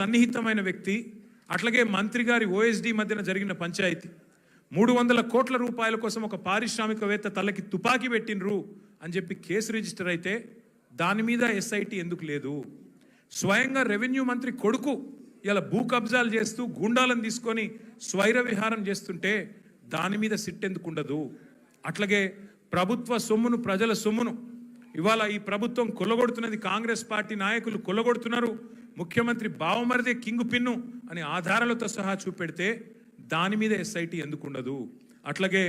సన్నిహితమైన వ్యక్తి అట్లాగే మంత్రి గారి ఓఎస్డి మధ్యన జరిగిన పంచాయతీ. మూడు వందల కోట్ల రూపాయల కోసం ఒక పారిశ్రామికవేత్త తలకి తుపాకీ పెట్టినరు అని చెప్పి కేసు రిజిస్టర్ అయితే దాని మీద ఎస్ఐటి ఎందుకు లేదు? స్వయంగా రెవెన్యూ మంత్రి కొడుకు ఇలా భూ కబ్జాలు చేస్తూ గూండాలను తీసుకొని స్వైర విహారం చేస్తుంటే దాని మీద సిట్ ఎందుకు ఉండదు. అట్లాగే ప్రభుత్వ సొమ్మును ప్రజల సొమ్మును ఇవాళ ఈ ప్రభుత్వం కొల్లగొడుతున్నది కాంగ్రెస్ పార్టీ నాయకులు కొల్లగొడుతున్నారు. ముఖ్యమంత్రి బావమరిదే కింగు పిన్ను అని ఆధారాలతో సహా చూపెడితే దాని మీద ఎస్ఐటి ఎందుకు ఉండదు అట్లాగే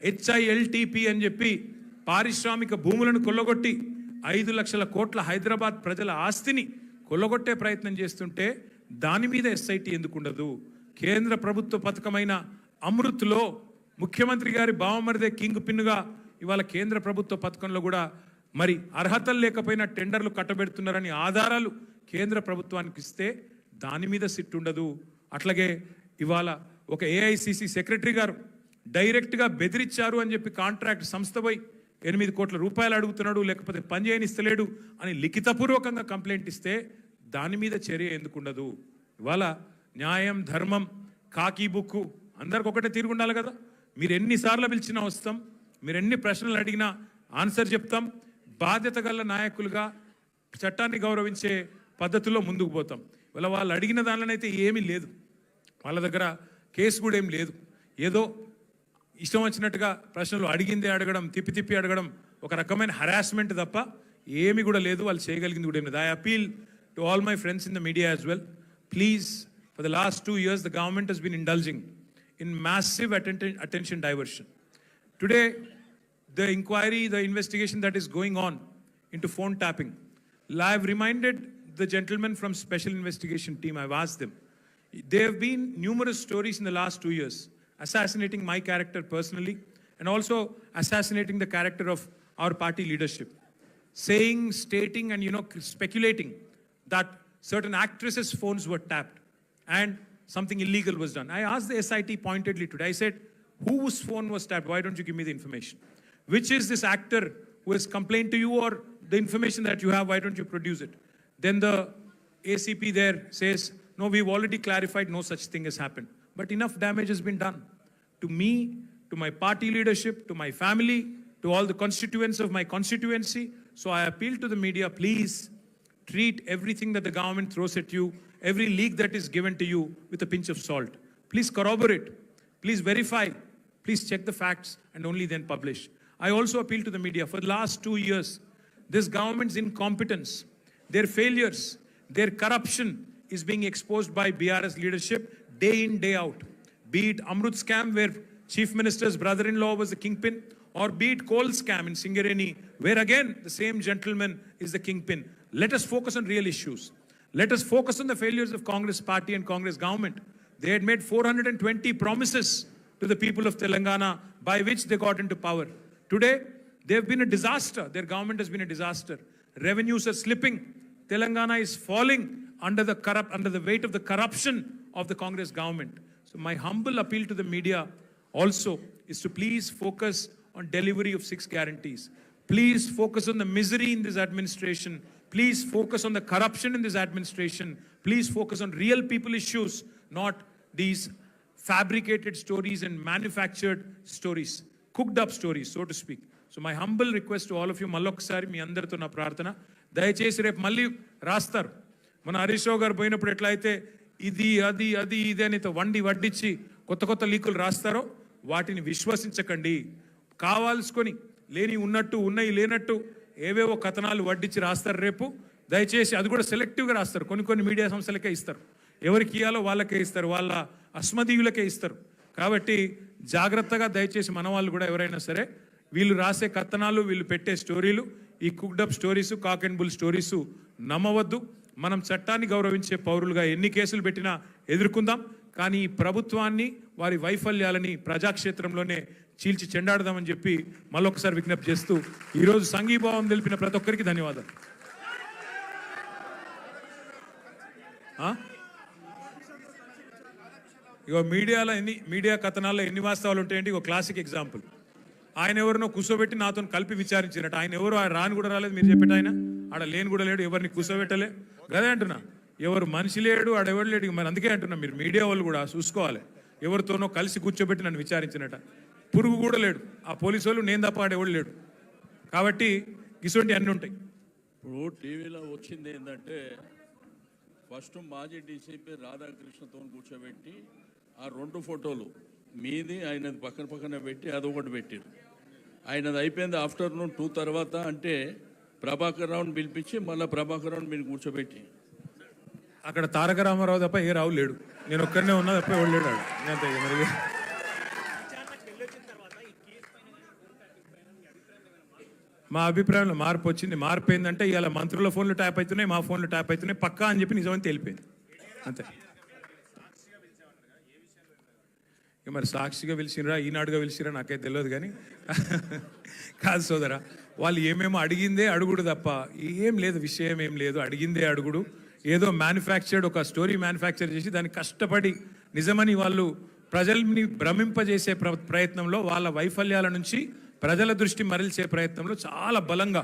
హెచ్ఐఎల్టిపి అని చెప్పి పారిశ్రామిక భూములను కొల్లగొట్టి ఐదు లక్షల కోట్ల హైదరాబాద్ ప్రజల ఆస్తిని కొల్లగొట్టే ప్రయత్నం చేస్తుంటే దాని మీద ఎస్ఐటి ఎందుకు ఉండదు కేంద్ర ప్రభుత్వ పథకమైన అమృత్లో ముఖ్యమంత్రి గారి బావమరిదే కింగ్ పిన్నుగా ఇవాళ కేంద్ర ప్రభుత్వ పథకంలో కూడా మరి అర్హతలు లేకపోయినా టెండర్లు కట్టబెడుతున్నారని ఆధారాలు కేంద్ర ప్రభుత్వానికి ఇస్తే దాని మీద సిట్ ఉండదు అట్లాగే ఇవాళ ఒక ఏఐసిసి సెక్రటరీ గారు డైరెక్ట్గా బెదిరించారు అని చెప్పి కాంట్రాక్ట్ సంస్థ పోయి ఎనిమిది కోట్ల రూపాయలు అడుగుతున్నాడు లేకపోతే పని చేయనిస్తలేడు అని లిఖితపూర్వకంగా కంప్లైంట్ ఇస్తే దాని మీద చర్య ఎందుకు ఉండదు ఇవాళ న్యాయం ధర్మం కాకి బుక్కు అందరికి ఒకటే తీరు ఉండాలి కదా. మీరు ఎన్నిసార్లు పిలిచినా వస్తాం మీరు ఎన్ని ప్రశ్నలు అడిగినా ఆన్సర్ చెప్తాం. బాధ్యత గల నాయకులుగా చట్టాన్ని గౌరవించే పద్ధతిలో ముందుకు పోతాం. ఇవాళ వాళ్ళు అడిగిన దానిలోనైతే ఏమీ లేదు. వాళ్ళ దగ్గర కేసు కూడా ఏం లేదు. ఏదో ఇష్టం వచ్చినట్టుగా ప్రశ్నలు అడిగిందే అడగడం తిప్పి తిప్పి అడగడం ఒక రకమైన హరాస్మెంట్ తప్ప ఏమి కూడా లేదు. వాళ్ళు చేయగలిగింది కూడా ఏం లేదు. I appeal to all my friends in the media as well please for the last two years the government has been indulging in massive attention diversion today the inquiry, the investigation that is going on into phone tapping. I have reminded the gentlemen from special investigation team, I've asked them. There have been numerous stories in the last two years assassinating my character personally and also assassinating the character of our party leadership. Saying, stating, and you know, speculating that certain actresses' phones were tapped and something illegal was done. I asked the SIT pointedly today. I said, whose phone was tapped? Why don't you give me the information? Which is this actor who has complained to you or the information that you have? Why don't you produce it? Then the ACP there says, no, we've already clarified no such thing has happened. But enough damage has been done to me, to my party leadership, to my family, to all the constituents of my constituency. So I appeal to the media, please treat everything that the government throws at you, every leak that is given to you with a pinch of salt. Please corroborate, please verify, please check the facts and only then publish. I also appeal to the media for the last two years, this government's incompetence, their failures, their corruption is being exposed by BRS leadership day in, day out. Be it Amrut scam, where Chief Minister's brother in law was the kingpin, or be it coal scam in Singareni, where again the same gentleman is the kingpin. Let us focus on real issues. Let us focus on the failures of Congress party and Congress government. They had made 420 promises to the people of Telangana by which they got into power. Today, they have been a disaster. Their government has been a disaster. Revenues are slipping. Telangana is falling under the corrupt, under the weight of the corruption of the Congress government. So my humble appeal to the media also is to please focus on delivery of six guarantees. Please focus on the misery in this administration. Please focus on the corruption in this administration. Please focus on real people issues, not these fabricated stories and manufactured stories, cooked up stories so to speak so my humble request all of you మళ్ళొకసారి మీ అందరితో నా ప్రార్థన. దయచేసి రేపు మళ్ళీ రాస్తారు. మన హరీష్ రావు గారు పోయినప్పుడు ఎట్లా అయితే ఇది అది అది ఇది అని వండి వడ్డించి కొత్త కొత్త లీకులు రాస్తారో వాటిని విశ్వసించకండి. కావాల్సుకొని లేని ఉన్నట్టు ఉన్నాయి లేనట్టు ఏవేవో కథనాలు వడ్డించి రాస్తారు రేపు. దయచేసి అది కూడా సెలెక్టివ్గా రాస్తారు. కొన్ని కొన్ని మీడియా సంస్థలకే ఇస్తారు. ఎవరికి ఇయ్యాలో వాళ్ళకే ఇస్తారు. వాళ్ళ అస్మదీయులకే ఇస్తారు. కాబట్టి జాగ్రత్తగా దయచేసి మన వాళ్ళు కూడా ఎవరైనా సరే వీళ్ళు రాసే కథనాలు వీళ్ళు పెట్టే స్టోరీలు ఈ cooked up stories cock and bull stories నమ్మవద్దు. మనం చట్టాన్ని గౌరవించే పౌరులుగా ఎన్ని కేసులు పెట్టినా ఎదుర్కొందాం. కానీ ఈ ప్రభుత్వాన్ని వారి వైఫల్యాలని ప్రజాక్షేత్రంలోనే చీల్చి చెండాడదామని చెప్పి మళ్ళొకసారి విజ్ఞప్తి చేస్తూ ఈరోజు సంఘీభావం తెలిపిన ప్రతి ఒక్కరికి ధన్యవాదాలు. ఇక ఇగో మీడియాలో ఎన్ని మీడియా కథనాల్లో ఎన్ని వాస్తవాలు ఉంటాయంటే ఒక క్లాసిక్ ఎగ్జాంపుల్ ఆయన ఎవరినో కూర్చోబెట్టి నాతో కలిపి విచారించినట్టు ఆయన ఎవరు? ఆయన రాని కూడా రాలేదు మీరు చెప్పేట ఆయన. ఆడ లేని కూడా లేడు ఎవరిని కూర్చోబెట్టలే గదే అంటున్నా ఎవరు మనిషి లేడు ఆడెవడు లేడు. మరి అందుకే అంటున్నా మీరు మీడియా వాళ్ళు కూడా చూసుకోవాలి. ఎవరితోనో కలిసి కూర్చోబెట్టి నన్ను విచారించినట పురుగు కూడా లేడు. ఆ పోలీసు వాళ్ళు నేను తప్ప ఆడెవడు లేడు. కాబట్టి ఇటువంటి అన్నీ ఉంటాయి. ఇప్పుడు టీవీలో వచ్చింది ఏంటంటే ఫస్ట్ మాజీ డీసీపీ రాధాకృష్ణతో కూర్చోబెట్టి ఆ రెండు ఫోటోలు మీది ఆయనది పక్కన పక్కన పెట్టి అదొకటి పెట్టారు. ఆయనది అయిపోయింది ఆఫ్టర్నూన్ టూ తర్వాత అంటే ప్రభాకర్ రావుని పిలిపించి మళ్ళీ ప్రభాకర్ రావుని మీరు కూర్చోబెట్టి. అక్కడ తారక రామారావు తప్ప ఏ రావు లేడు. నేను ఒక్కరినే ఉన్నా తప్ప ఎవడు లేడు అంతే మరి. మా అభిప్రాయంలో మార్పు వచ్చింది. మార్పు ఏంటంటే ఇవాళ మంత్రుల ఫోన్లు ట్యాప్ అవుతున్నాయి మా ఫోన్లు ట్యాప్ అవుతున్నాయి పక్కా అని చెప్పి నిజమని తెలిపింది అంతే ఇక మరి సాక్షిగా పిలిచినరా ఈనాడుగా పిలిచిరా నాకైతే తెలియదు కానీ. కాదు సోదరా వాళ్ళు ఏమేమో అడిగిందే అడుగుడు తప్ప ఏం లేదు విషయం ఏం లేదు. అడిగిందే అడుగుడు. ఏదో మ్యానుఫ్యాక్చర్డ్ ఒక స్టోరీ మ్యానుఫ్యాక్చర్ చేసి దాన్ని కష్టపడి నిజమని వాళ్ళు ప్రజల్ని భ్రమింపజేసే ప్ర ప్రయత్నంలో వాళ్ళ వైఫల్యాల నుంచి ప్రజల దృష్టి మరల్చే ప్రయత్నంలో చాలా బలంగా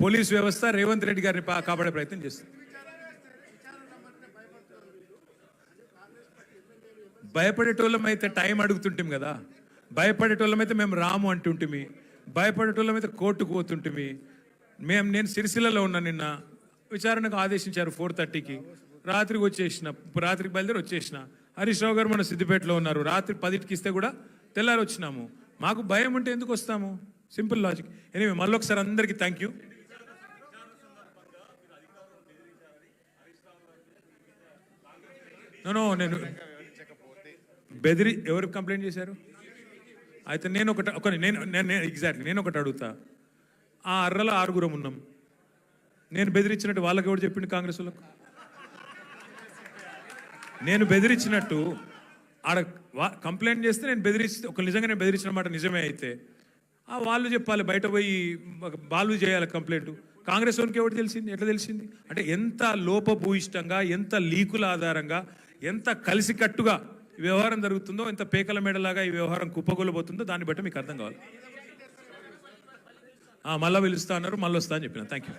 పోలీస్ వ్యవస్థ రేవంత్ రెడ్డి గారిని పా- కాపాడే ప్రయత్నం చేస్తుంది. భయపడేటోళ్ళం అయితే టైం అడుగుతుంటాం కదా. భయపడేటోళ్ళం అయితే మేము రాము అంటుంటిమి. భయపడేటోళ్ళం అయితే కోర్టుకు పోతుంటిమి. మేము నేను సిరిసిల్లలో ఉన్నా నిన్న విచారణకు ఆదేశించారు ఫోర్ థర్టీకి. రాత్రికి వచ్చేసిన రాత్రికి బయలుదేరి వచ్చేసిన. హరీష్ రావు గారు మన సిద్దిపేటలో ఉన్నారు. రాత్రి పదిటికి ఇస్తే కూడా తెల్లారి వచ్చినాము. మాకు భయం ఉంటే ఎందుకు వస్తాము? Simple logic. ఎనివే మళ్ళీ ఒకసారి అందరికీ థ్యాంక్ యూ. నో నేను బెదిరి ఎవరు కంప్లైంట్ చేశారు? అయితే నేను ఒకటి ఒక నేను నేను ఎగ్జాక్ట్లీ నేను ఒకటి అడుగుతా. ఆ అర్రలో ఆరుగురం ఉన్నాం. నేను బెదిరించినట్టు వాళ్ళకి ఎవరు చెప్పిండు కాంగ్రెస్ వాళ్ళకు? నేను బెదిరించినట్టు ఆడ వా- కంప్లైంట్ చేస్తే నేను బెదిరిస్తే ఒక నిజంగా నేను బెదిరించిన మాట నిజమే అయితే ఆ వాళ్ళు చెప్పాలి బయట పోయి బాలు చేయాలి కంప్లైంట్. కాంగ్రెస్ వాళ్ళకి ఎవరు తెలిసింది? ఎట్లా తెలిసింది? అంటే ఎంత లోపభూయిష్టంగా ఎంత లీకుల ఆధారంగా ఎంత కలిసికట్టుగా ఈ వ్యవహారం జరుగుతుందో ఎంత పేకల మేడలాగా ఈ వ్యవహారం కుప్పగొలబోతుందో దాన్ని బట్టి మీకు అర్థం కావాలి. మళ్ళా పిలుస్తా అన్నారు మళ్ళీ వస్తా అని చెప్పిన. Thank you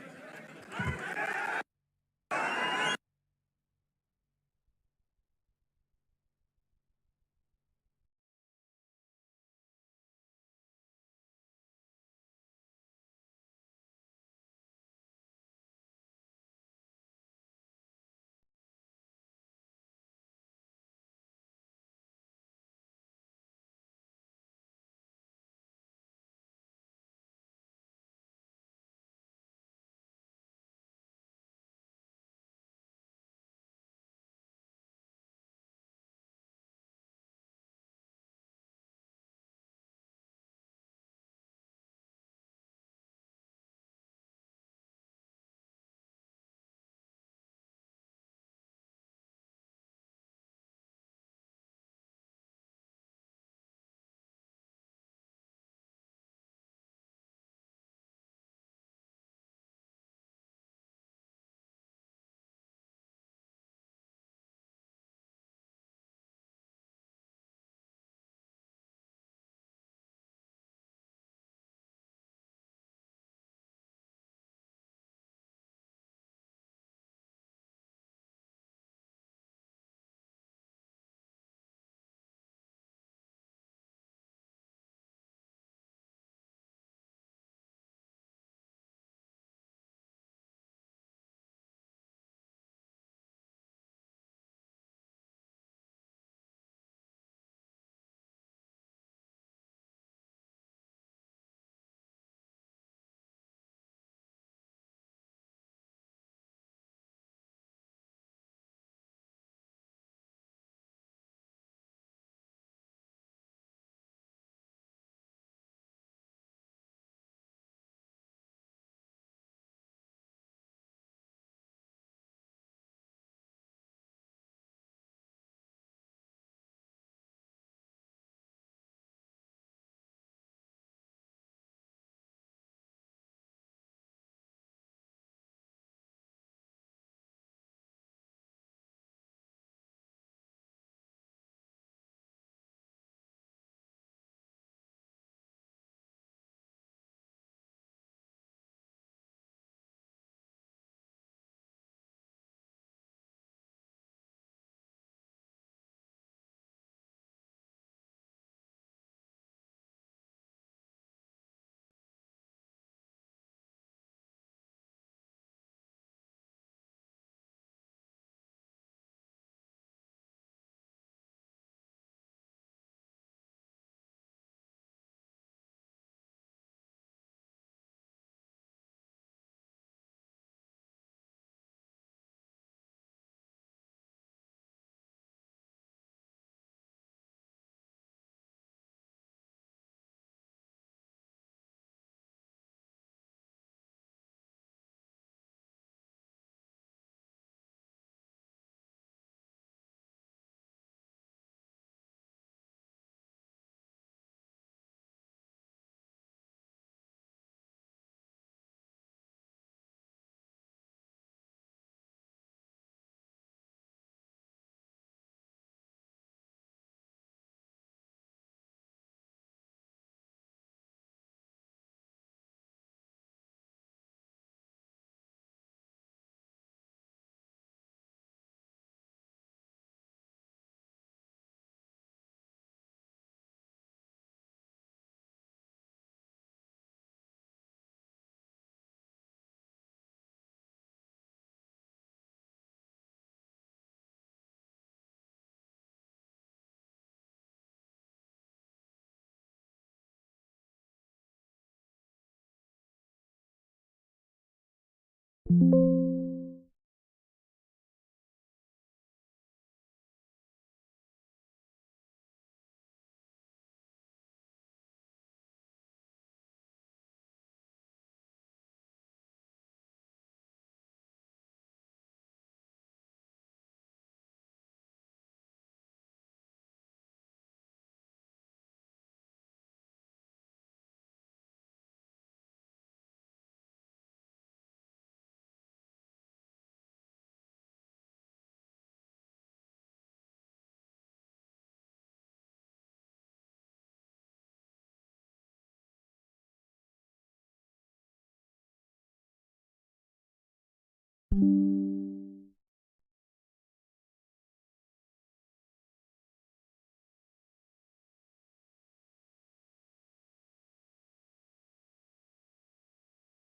you